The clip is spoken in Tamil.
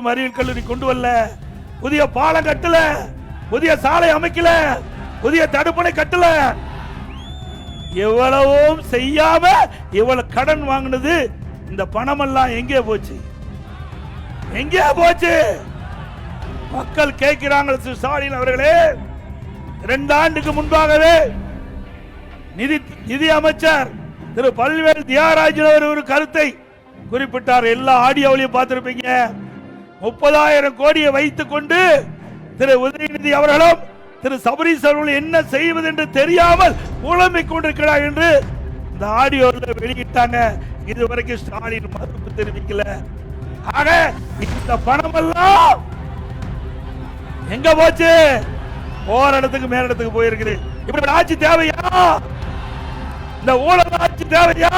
அறிவியல் கல்லூரி கொண்டு வரல. புதிய பாலம் கட்டல. புதிய சாலை அமைக்கல. புதிய தடுப்பணை கட்டல. எவ்வளவும் செய்யாம இவ்வளவு கடன் வாங்கினது. இந்த பணமெல்லாம் எங்கே போச்சு? எங்கே போச்சு? மக்கள் கேட்கிறாங்க திரு ஸ்டாலின் அவர்களே. ரெண்டு ஆண்டுக்கு முன்பாகவே நிதி நிதி அமைச்சர் திரு பல்வேறு தியாகராஜன் அவர் ஒரு கருத்தை குறிப்பிட்டார். எல்லா ஆடியோவிலையும் பார்த்திருப்பீங்க. முப்பதாயிரம் கோடியை வைத்துக் கொண்டு திரு உதயநிதி அவர்களும் திரு சபரீஸ் அவர்கள் என்ன செய்வது என்று தெரியாமல் புலம்பிக் கொண்டிருக்கிறார் என்று இந்த ஆடியோவில் வெளியிட்டாங்க. இதுவரைக்கும் ஸ்டாலின் மறுப்பு தெரிவிக்கல. ஆக இந்த பணம் எல்லாம் எங்க போச்சு? போற இடத்துக்கு மேல இடத்துக்கு போயிருக்குது. இப்படி ஆட்சி தேவையா? இந்த ஊழல் ஆட்சி தேவையா?